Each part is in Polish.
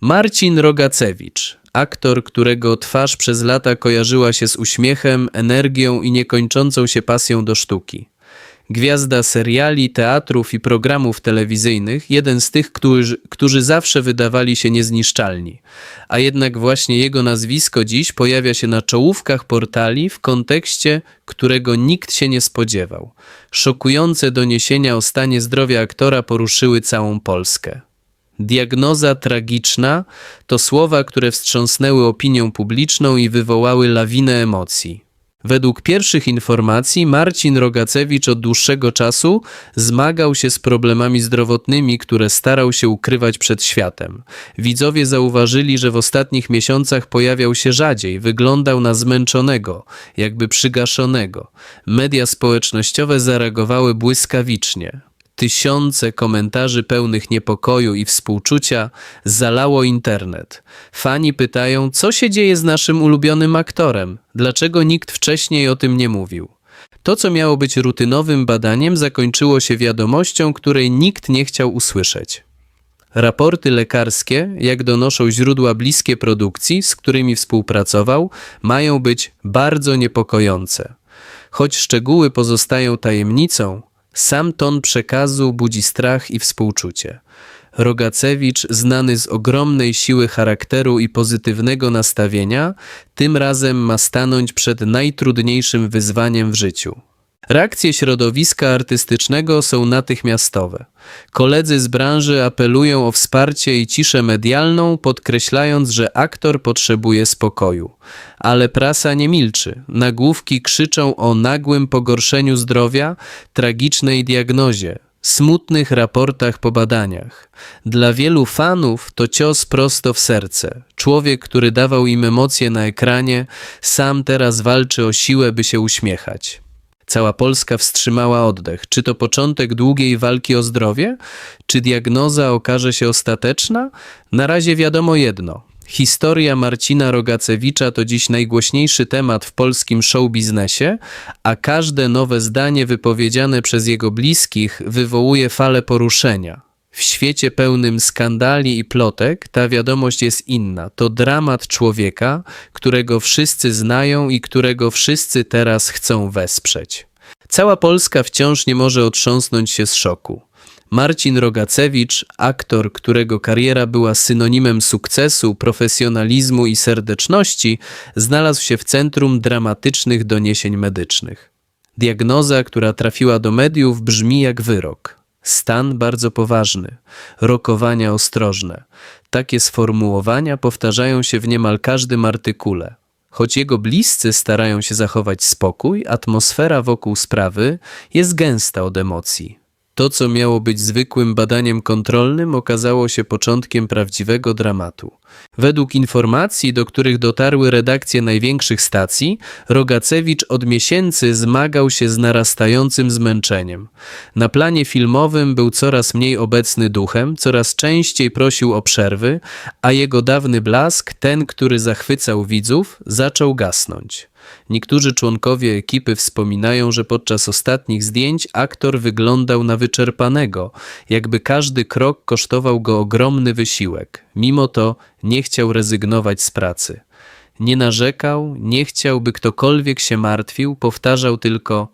Marcin Rogacewicz, aktor, którego twarz przez lata kojarzyła się z uśmiechem, energią i niekończącą się pasją do sztuki. Gwiazda seriali, teatrów i programów telewizyjnych, jeden z tych, którzy, którzy zawsze wydawali się niezniszczalni. A jednak właśnie jego nazwisko dziś pojawia się na czołówkach portali w kontekście, którego nikt się nie spodziewał. Szokujące doniesienia o stanie zdrowia aktora poruszyły całą Polskę. Diagnoza tragiczna to słowa, które wstrząsnęły opinią publiczną i wywołały lawinę emocji. Według pierwszych informacji Marcin Rogacewicz od dłuższego czasu zmagał się z problemami zdrowotnymi, które starał się ukrywać przed światem. Widzowie zauważyli, że w ostatnich miesiącach pojawiał się rzadziej, wyglądał na zmęczonego, jakby przygaszonego. Media społecznościowe zareagowały błyskawicznie. Tysiące komentarzy pełnych niepokoju i współczucia zalało internet. Fani pytają, co się dzieje z naszym ulubionym aktorem, dlaczego nikt wcześniej o tym nie mówił. To, co miało być rutynowym badaniem, zakończyło się wiadomością, której nikt nie chciał usłyszeć. Raporty lekarskie, jak donoszą źródła bliskie produkcji, z którymi współpracował, mają być bardzo niepokojące. Choć szczegóły pozostają tajemnicą, sam ton przekazu budzi strach i współczucie. Rogacewicz, znany z ogromnej siły charakteru i pozytywnego nastawienia, tym razem ma stanąć przed najtrudniejszym wyzwaniem w życiu. Reakcje środowiska artystycznego są natychmiastowe. Koledzy z branży apelują o wsparcie i ciszę medialną, podkreślając, że aktor potrzebuje spokoju. Ale prasa nie milczy. Nagłówki krzyczą o nagłym pogorszeniu zdrowia, tragicznej diagnozie, smutnych raportach po badaniach. Dla wielu fanów to cios prosto w serce. Człowiek, który dawał im emocje na ekranie, sam teraz walczy o siłę, by się uśmiechać. Cała Polska wstrzymała oddech. Czy to początek długiej walki o zdrowie? Czy diagnoza okaże się ostateczna? Na razie wiadomo jedno. Historia Marcina Rogacewicza to dziś najgłośniejszy temat w polskim showbiznesie, a każde nowe zdanie wypowiedziane przez jego bliskich wywołuje falę poruszenia. W świecie pełnym skandali i plotek ta wiadomość jest inna. To dramat człowieka, którego wszyscy znają i którego wszyscy teraz chcą wesprzeć. Cała Polska wciąż nie może otrząsnąć się z szoku. Marcin Rogacewicz, aktor, którego kariera była synonimem sukcesu, profesjonalizmu i serdeczności, znalazł się w centrum dramatycznych doniesień medycznych. Diagnoza, która trafiła do mediów, brzmi jak wyrok. Stan bardzo poważny, rokowania ostrożne. Takie sformułowania powtarzają się w niemal każdym artykule. Choć jego bliscy starają się zachować spokój, atmosfera wokół sprawy jest gęsta od emocji. To, co miało być zwykłym badaniem kontrolnym, okazało się początkiem prawdziwego dramatu. Według informacji, do których dotarły redakcje największych stacji, Rogacewicz od miesięcy zmagał się z narastającym zmęczeniem. Na planie filmowym był coraz mniej obecny duchem, coraz częściej prosił o przerwy, a jego dawny blask, ten, który zachwycał widzów, zaczął gasnąć. Niektórzy członkowie ekipy wspominają, że podczas ostatnich zdjęć aktor wyglądał na wyczerpanego, jakby każdy krok kosztował go ogromny wysiłek. Mimo to nie chciał rezygnować z pracy. Nie narzekał, nie chciał, by ktokolwiek się martwił, powtarzał tylko: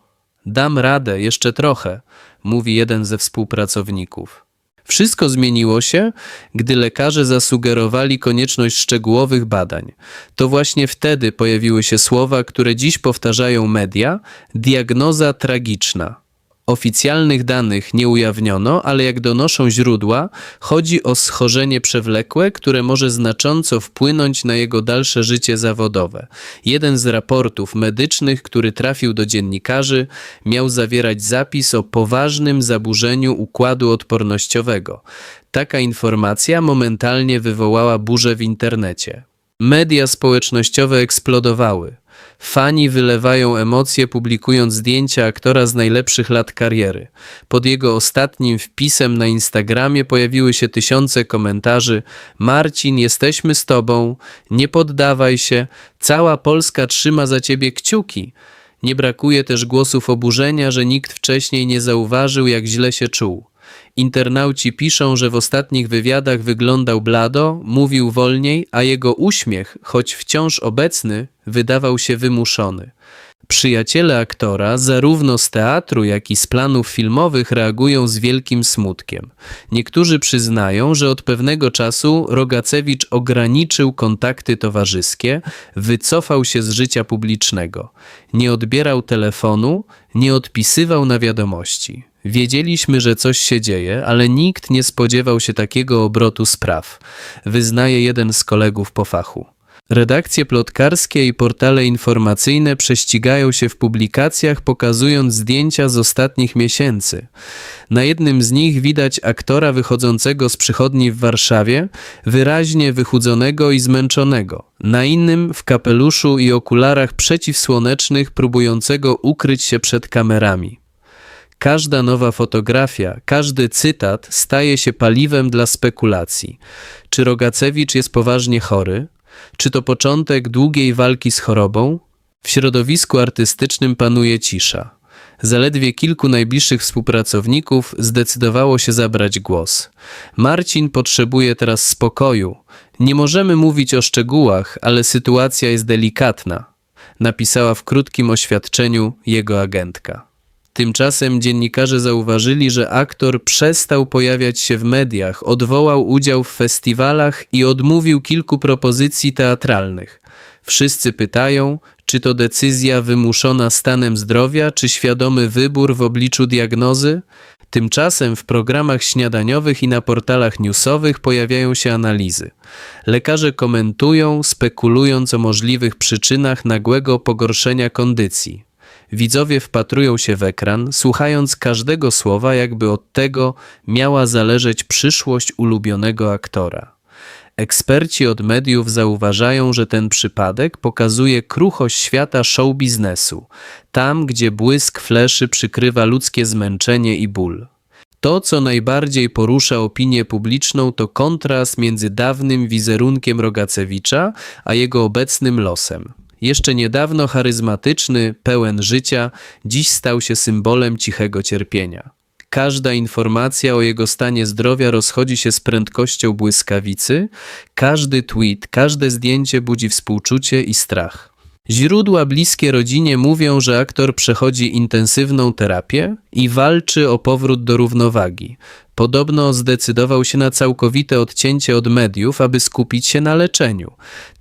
Dam radę, jeszcze trochę, mówi jeden ze współpracowników. Wszystko zmieniło się, gdy lekarze zasugerowali konieczność szczegółowych badań. To właśnie wtedy pojawiły się słowa, które dziś powtarzają media: diagnoza tragiczna. Oficjalnych danych nie ujawniono, ale jak donoszą źródła, chodzi o schorzenie przewlekłe, które może znacząco wpłynąć na jego dalsze życie zawodowe. Jeden z raportów medycznych, który trafił do dziennikarzy, miał zawierać zapis o poważnym zaburzeniu układu odpornościowego. Taka informacja momentalnie wywołała burzę w internecie. Media społecznościowe eksplodowały. Fani wylewają emocje, publikując zdjęcia aktora z najlepszych lat kariery. Pod jego ostatnim wpisem na Instagramie pojawiły się tysiące komentarzy: Marcin, jesteśmy z tobą, nie poddawaj się, cała Polska trzyma za ciebie kciuki. Nie brakuje też głosów oburzenia, że nikt wcześniej nie zauważył, jak źle się czuł. Internauci piszą, że w ostatnich wywiadach wyglądał blado, mówił wolniej, a jego uśmiech, choć wciąż obecny, wydawał się wymuszony. Przyjaciele aktora, zarówno z teatru, jak i z planów filmowych, reagują z wielkim smutkiem. Niektórzy przyznają, że od pewnego czasu Rogacewicz ograniczył kontakty towarzyskie, wycofał się z życia publicznego. Nie odbierał telefonu, nie odpisywał na wiadomości. Wiedzieliśmy, że coś się dzieje, ale nikt nie spodziewał się takiego obrotu spraw, wyznaje jeden z kolegów po fachu. Redakcje plotkarskie i portale informacyjne prześcigają się w publikacjach, pokazując zdjęcia z ostatnich miesięcy. Na jednym z nich widać aktora wychodzącego z przychodni w Warszawie, wyraźnie wychudzonego i zmęczonego. Na innym w kapeluszu i okularach przeciwsłonecznych, próbującego ukryć się przed kamerami. Każda nowa fotografia, każdy cytat staje się paliwem dla spekulacji. Czy Rogacewicz jest poważnie chory? Czy to początek długiej walki z chorobą? W środowisku artystycznym panuje cisza. Zaledwie kilku najbliższych współpracowników zdecydowało się zabrać głos. Marcin potrzebuje teraz spokoju. Nie możemy mówić o szczegółach, ale sytuacja jest delikatna, napisała w krótkim oświadczeniu jego agentka. Tymczasem dziennikarze zauważyli, że aktor przestał pojawiać się w mediach, odwołał udział w festiwalach i odmówił kilku propozycji teatralnych. Wszyscy pytają, czy to decyzja wymuszona stanem zdrowia, czy świadomy wybór w obliczu diagnozy? Tymczasem w programach śniadaniowych i na portalach newsowych pojawiają się analizy. Lekarze komentują, spekulując o możliwych przyczynach nagłego pogorszenia kondycji. Widzowie wpatrują się w ekran, słuchając każdego słowa, jakby od tego miała zależeć przyszłość ulubionego aktora. Eksperci od mediów zauważają, że ten przypadek pokazuje kruchość świata show biznesu, tam gdzie błysk fleszy przykrywa ludzkie zmęczenie i ból. To, co najbardziej porusza opinię publiczną, to kontrast między dawnym wizerunkiem Rogacewicza a jego obecnym losem. Jeszcze niedawno charyzmatyczny, pełen życia, dziś stał się symbolem cichego cierpienia. Każda informacja o jego stanie zdrowia rozchodzi się z prędkością błyskawicy, każdy tweet, każde zdjęcie budzi współczucie i strach. Źródła bliskie rodzinie mówią, że aktor przechodzi intensywną terapię i walczy o powrót do równowagi. Podobno zdecydował się na całkowite odcięcie od mediów, aby skupić się na leczeniu.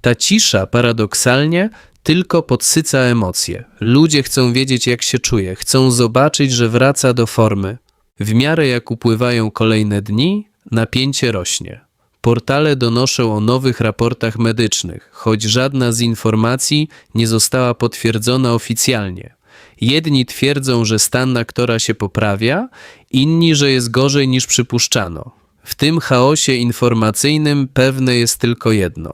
Ta cisza paradoksalnie tylko podsyca emocje. Ludzie chcą wiedzieć, jak się czuje, chcą zobaczyć, że wraca do formy. W miarę jak upływają kolejne dni, napięcie rośnie. Portale donoszą o nowych raportach medycznych, choć żadna z informacji nie została potwierdzona oficjalnie. Jedni twierdzą, że stan aktora się poprawia, inni, że jest gorzej niż przypuszczano. W tym chaosie informacyjnym pewne jest tylko jedno.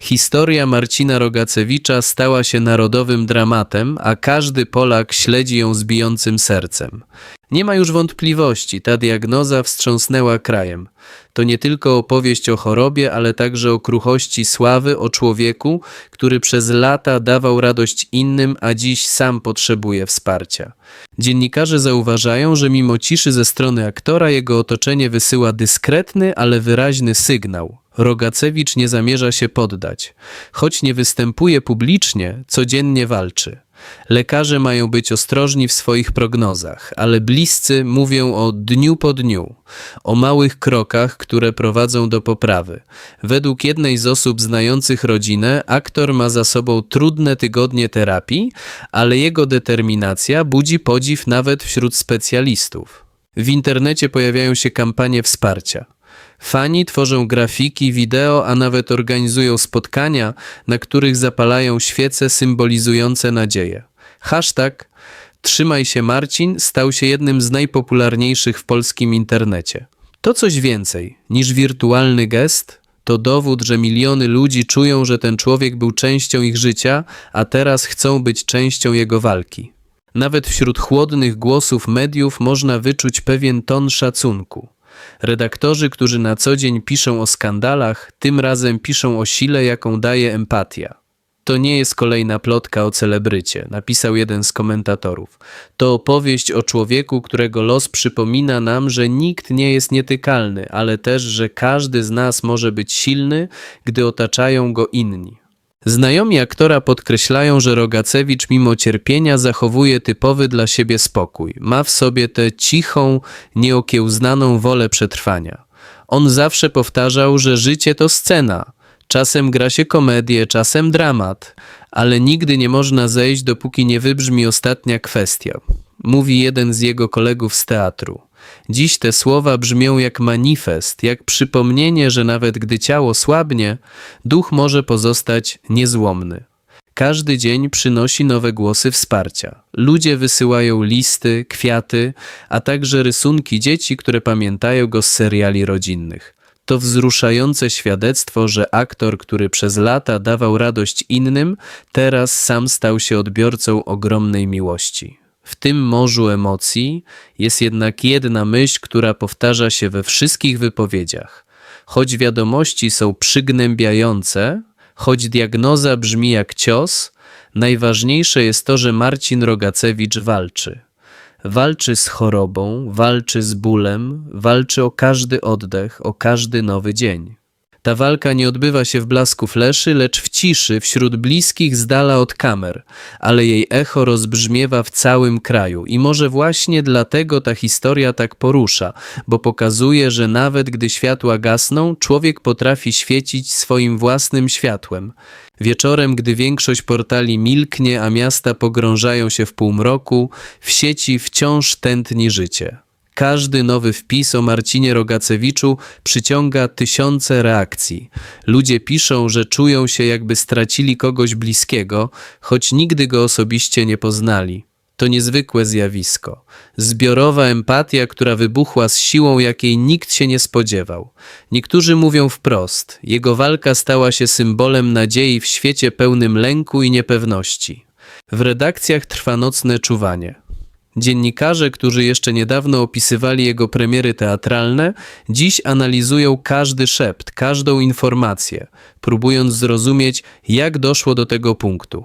Historia Marcina Rogacewicza stała się narodowym dramatem, a każdy Polak śledzi ją z bijącym sercem. Nie ma już wątpliwości, ta diagnoza wstrząsnęła krajem. To nie tylko opowieść o chorobie, ale także o kruchości sławy, o człowieku, który przez lata dawał radość innym, a dziś sam potrzebuje wsparcia. Dziennikarze zauważają, że mimo ciszy ze strony aktora, jego otoczenie wysyła dyskretny, ale wyraźny sygnał. Rogacewicz nie zamierza się poddać. Choć nie występuje publicznie, codziennie walczy. Lekarze mają być ostrożni w swoich prognozach, ale bliscy mówią o dniu po dniu, o małych krokach, które prowadzą do poprawy. Według jednej z osób znających rodzinę, aktor ma za sobą trudne tygodnie terapii, ale jego determinacja budzi podziw nawet wśród specjalistów. W internecie pojawiają się kampanie wsparcia. Fani tworzą grafiki, wideo, a nawet organizują spotkania, na których zapalają świece symbolizujące nadzieję. Hashtag Trzymaj się Marcin stał się jednym z najpopularniejszych w polskim internecie. To coś więcej niż wirtualny gest, to dowód, że miliony ludzi czują, że ten człowiek był częścią ich życia, a teraz chcą być częścią jego walki. Nawet wśród chłodnych głosów mediów można wyczuć pewien ton szacunku. Redaktorzy, którzy na co dzień piszą o skandalach, tym razem piszą o sile, jaką daje empatia. To nie jest kolejna plotka o celebrycie, napisał jeden z komentatorów. To opowieść o człowieku, którego los przypomina nam, że nikt nie jest nietykalny, ale też, że każdy z nas może być silny, gdy otaczają go inni. Znajomi aktora podkreślają, że Rogacewicz mimo cierpienia zachowuje typowy dla siebie spokój. Ma w sobie tę cichą, nieokiełznaną wolę przetrwania. On zawsze powtarzał, że życie to scena. Czasem gra się komedię, czasem dramat, ale nigdy nie można zejść, dopóki nie wybrzmi ostatnia kwestia. Mówi jeden z jego kolegów z teatru. Dziś te słowa brzmią jak manifest, jak przypomnienie, że nawet gdy ciało słabnie, duch może pozostać niezłomny. Każdy dzień przynosi nowe głosy wsparcia. Ludzie wysyłają listy, kwiaty, a także rysunki dzieci, które pamiętają go z seriali rodzinnych. To wzruszające świadectwo, że aktor, który przez lata dawał radość innym, teraz sam stał się odbiorcą ogromnej miłości. W tym morzu emocji jest jednak jedna myśl, która powtarza się we wszystkich wypowiedziach. Choć wiadomości są przygnębiające, choć diagnoza brzmi jak cios, najważniejsze jest to, że Marcin Rogacewicz walczy. Walczy z chorobą, walczy z bólem, walczy o każdy oddech, o każdy nowy dzień. Ta walka nie odbywa się w blasku fleszy, lecz w ciszy, wśród bliskich, z dala od kamer, ale jej echo rozbrzmiewa w całym kraju i może właśnie dlatego ta historia tak porusza, bo pokazuje, że nawet gdy światła gasną, człowiek potrafi świecić swoim własnym światłem. Wieczorem, gdy większość portali milknie, a miasta pogrążają się w półmroku, w sieci wciąż tętni życie. Każdy nowy wpis o Marcinie Rogacewiczu przyciąga tysiące reakcji. Ludzie piszą, że czują się jakby stracili kogoś bliskiego, choć nigdy go osobiście nie poznali. To niezwykłe zjawisko. Zbiorowa empatia, która wybuchła z siłą, jakiej nikt się nie spodziewał. Niektórzy mówią wprost: jego walka stała się symbolem nadziei w świecie pełnym lęku i niepewności. W redakcjach trwa nocne czuwanie. Dziennikarze, którzy jeszcze niedawno opisywali jego premiery teatralne, dziś analizują każdy szept, każdą informację, próbując zrozumieć, jak doszło do tego punktu.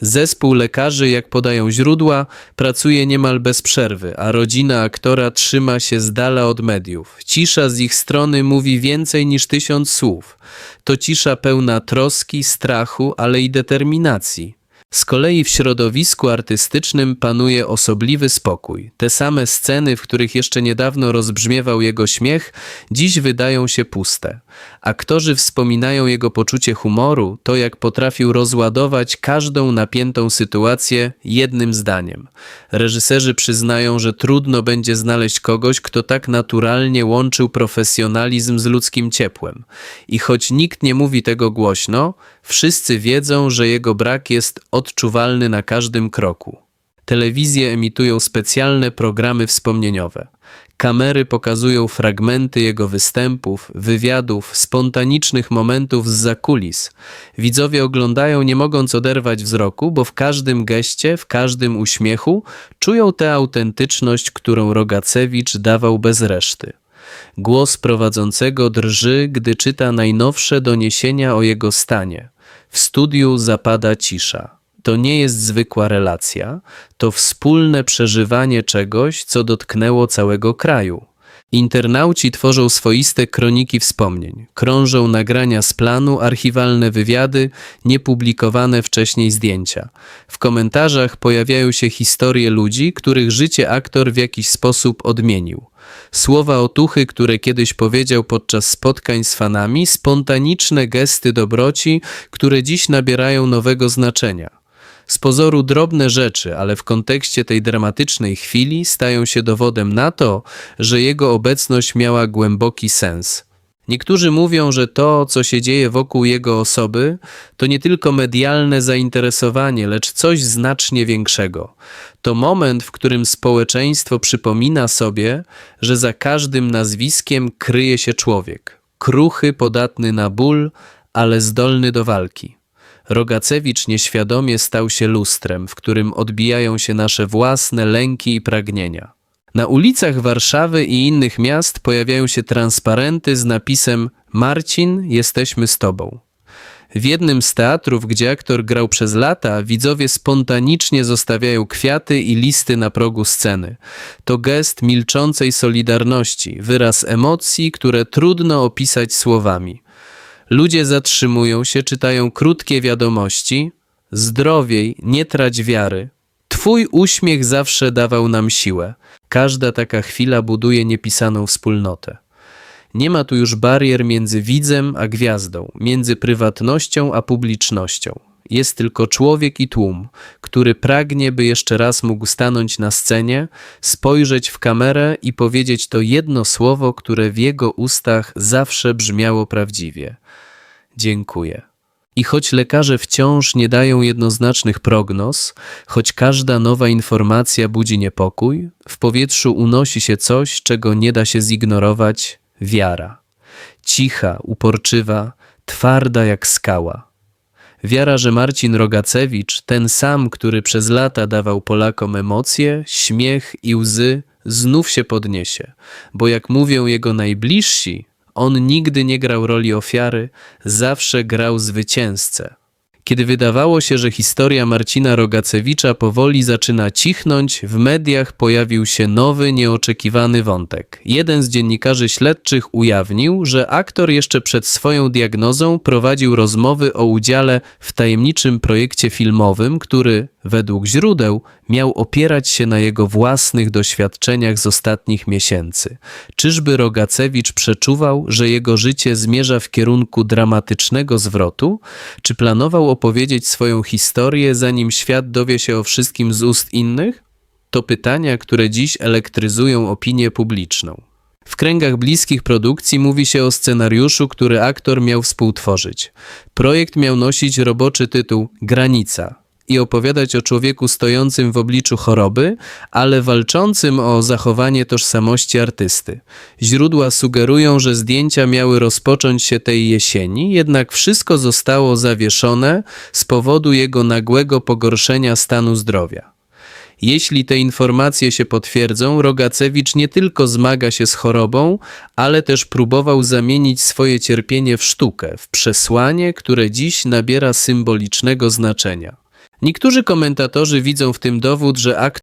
Zespół lekarzy, jak podają źródła, pracuje niemal bez przerwy, a rodzina aktora trzyma się z dala od mediów. Cisza z ich strony mówi więcej niż tysiąc słów. To cisza pełna troski, strachu, ale i determinacji. Z kolei w środowisku artystycznym panuje osobliwy spokój. Te same sceny, w których jeszcze niedawno rozbrzmiewał jego śmiech, dziś wydają się puste. Aktorzy wspominają jego poczucie humoru, to jak potrafił rozładować każdą napiętą sytuację jednym zdaniem. Reżyserzy przyznają, że trudno będzie znaleźć kogoś, kto tak naturalnie łączył profesjonalizm z ludzkim ciepłem. I choć nikt nie mówi tego głośno, wszyscy wiedzą, że jego brak jest odczuwalny na każdym kroku. Telewizje emitują specjalne programy wspomnieniowe. Kamery pokazują fragmenty jego występów, wywiadów, spontanicznych momentów z zakulis. Widzowie oglądają nie mogąc oderwać wzroku, bo w każdym geście, w każdym uśmiechu czują tę autentyczność, którą Rogacewicz dawał bez reszty. Głos prowadzącego drży, gdy czyta najnowsze doniesienia o jego stanie. W studiu zapada cisza. To nie jest zwykła relacja, to wspólne przeżywanie czegoś, co dotknęło całego kraju. Internauci tworzą swoiste kroniki wspomnień, krążą nagrania z planu, archiwalne wywiady, niepublikowane wcześniej zdjęcia. W komentarzach pojawiają się historie ludzi, których życie aktor w jakiś sposób odmienił. Słowa otuchy, które kiedyś powiedział podczas spotkań z fanami, spontaniczne gesty dobroci, które dziś nabierają nowego znaczenia. Z pozoru drobne rzeczy, ale w kontekście tej dramatycznej chwili stają się dowodem na to, że jego obecność miała głęboki sens. Niektórzy mówią, że to, co się dzieje wokół jego osoby, to nie tylko medialne zainteresowanie, lecz coś znacznie większego. To moment, w którym społeczeństwo przypomina sobie, że za każdym nazwiskiem kryje się człowiek. Kruchy, podatny na ból, ale zdolny do walki. Rogacewicz nieświadomie stał się lustrem, w którym odbijają się nasze własne lęki i pragnienia. Na ulicach Warszawy i innych miast pojawiają się transparenty z napisem Marcin, jesteśmy z Tobą. W jednym z teatrów, gdzie aktor grał przez lata, widzowie spontanicznie zostawiają kwiaty i listy na progu sceny. To gest milczącej solidarności, wyraz emocji, które trudno opisać słowami. Ludzie zatrzymują się, czytają krótkie wiadomości. Zdrowiej, nie trać wiary. Twój uśmiech zawsze dawał nam siłę. Każda taka chwila buduje niepisaną wspólnotę. Nie ma tu już barier między widzem a gwiazdą, między prywatnością a publicznością. Jest tylko człowiek i tłum, który pragnie, by jeszcze raz mógł stanąć na scenie, spojrzeć w kamerę i powiedzieć to jedno słowo, które w jego ustach zawsze brzmiało prawdziwie. Dziękuję. I choć lekarze wciąż nie dają jednoznacznych prognoz, choć każda nowa informacja budzi niepokój, w powietrzu unosi się coś, czego nie da się zignorować wiara. Cicha, uporczywa, twarda jak skała. Wiara, że Marcin Rogacewicz, ten sam, który przez lata dawał Polakom emocje, śmiech i łzy, znów się podniesie, bo jak mówią jego najbliżsi, on nigdy nie grał roli ofiary, zawsze grał zwycięzcę. Kiedy wydawało się, że historia Marcina Rogacewicza powoli zaczyna cichnąć, w mediach pojawił się nowy, nieoczekiwany wątek. Jeden z dziennikarzy śledczych ujawnił, że aktor jeszcze przed swoją diagnozą prowadził rozmowy o udziale w tajemniczym projekcie filmowym, który, według źródeł, miał opierać się na jego własnych doświadczeniach z ostatnich miesięcy. Czyżby Rogacewicz przeczuwał, że jego życie zmierza w kierunku dramatycznego zwrotu? Czy planował opowiedzieć swoją historię, zanim świat dowie się o wszystkim z ust innych? To pytania, które dziś elektryzują opinię publiczną. W kręgach bliskich produkcji mówi się o scenariuszu, który aktor miał współtworzyć. Projekt miał nosić roboczy tytuł Granica i opowiadać o człowieku stojącym w obliczu choroby, ale walczącym o zachowanie tożsamości artysty. Źródła sugerują, że zdjęcia miały rozpocząć się tej jesieni, jednak wszystko zostało zawieszone z powodu jego nagłego pogorszenia stanu zdrowia. Jeśli te informacje się potwierdzą, Rogacewicz nie tylko zmaga się z chorobą, ale też próbował zamienić swoje cierpienie w sztukę, w przesłanie, które dziś nabiera symbolicznego znaczenia. Niektórzy komentatorzy widzą w tym dowód, że akt